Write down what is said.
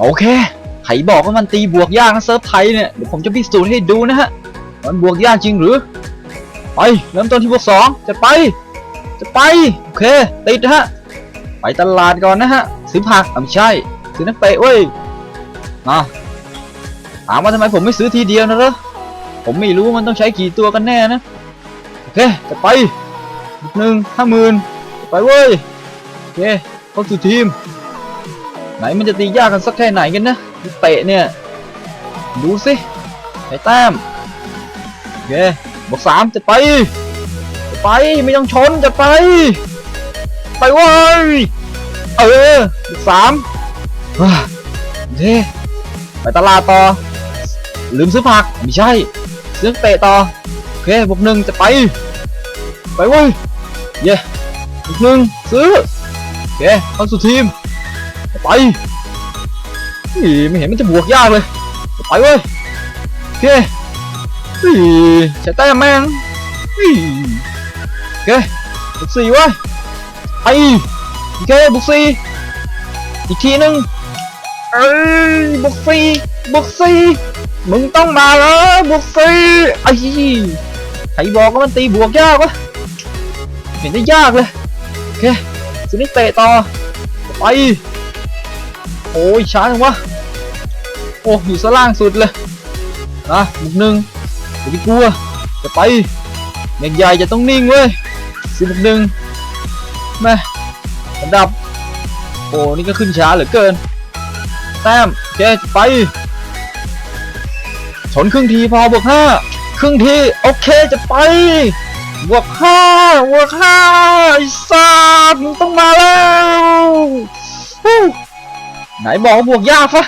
โอเคใครบอกว่ามันตีบวกยากนะเซิร์ฟไทยเนี่ยเดี๋ยวผมจะพิสูจน์ให้ดูนะฮะมันบวกยากจริงหรือไปเริ่มต้นที่บวกสองจะไป จะไปโอเคติดนะฮะไปตลาดก่อนนะฮะซื้อผักไม่ใช่ซื้อนักเตะเว้ยมาถามว่าทำไมผมไม่ซื้อทีเดียวนะเหรอผมไม่รู้มันต้องใช้กี่ตัวกันแน่นะโอเคจะไปหนึ่งห้าหมื่นไปเว้ยโอเคเข้าสู่ทีม ไหนมันจะตียากกันสักแค่ไหนกันนะเตะเนี่ย ดูสิไอ้แต้มโอเคบอกสามจะไปจะไปไม่ต้องชนจะไป ไปเว้ยเออบอกสามว้าโอเคไปตลาดต่อ ลืมซื้อผักไม่ใช่ซื้อเตะต่อโอเคบวกหนึ่งจะไป ไปเว้ยเย้บวกหนึ่งซื้อโอเคเข้าสู่ทีม อีไม่เห็นมันจะบวกยากเลยไปเว้ยโอเคอีใช้แต้มแม่งอีโอเคบุกสี่เว้ยไปโอเคบุกสี่อีกทีนึงเอ้ยบุกสี่บุกสี่มึงต้องมาแล้วบุกสี่ไอ้ใครบอกว่ามันตีบวกยากวะเห็นได้ยากเลยโอเคสุนิเตะต่อไป โอ้ยช้าจังวะ โอ้อยู่ซะล่างสุดเลยนะบุกหนึ่งอย่าไปกลัวจะไปเด็กใหญ่จะต้องนิ่งเว้ยสิบุกหนึ่งแม่ระดับ โอ้นี่ก็ขึ้นช้าเหลือเกิน แต้มโอเคจไปชนครึ่งทีพอบวกห้าครึ่งทีโอเคจะไปบวกห้าบวกห้าไอ้สัตว์มึงต้องมาแล้ว ไหนบอกว่าบวกยากฟะ